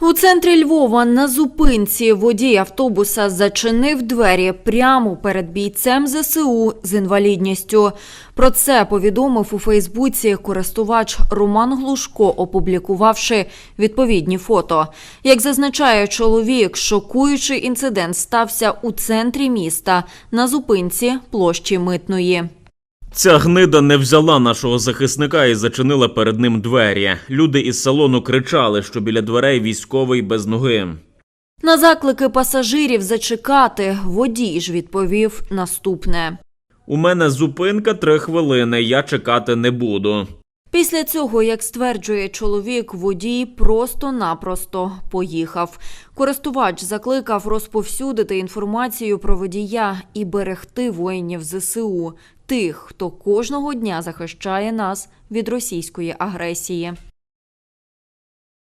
У центрі Львова на зупинці водій автобуса зачинив двері прямо перед бійцем ЗСУ з інвалідністю. Про це повідомив у Фейсбуці користувач Роман Глушко, опублікувавши відповідні фото. Як зазначає чоловік, шокуючий інцидент стався у центрі міста на зупинці площі Митної. Ця гнида не взяла нашого захисника і зачинила перед ним двері. Люди із салону кричали, що біля дверей військовий без ноги. На заклики пасажирів зачекати водій ж відповів наступне. У мене зупинка три хвилини, я чекати не буду. Після цього, як стверджує чоловік, водій просто-напросто поїхав. Користувач закликав розповсюдити інформацію про водія і берегти воїнів ЗСУ, тих, хто кожного дня захищає нас від російської агресії.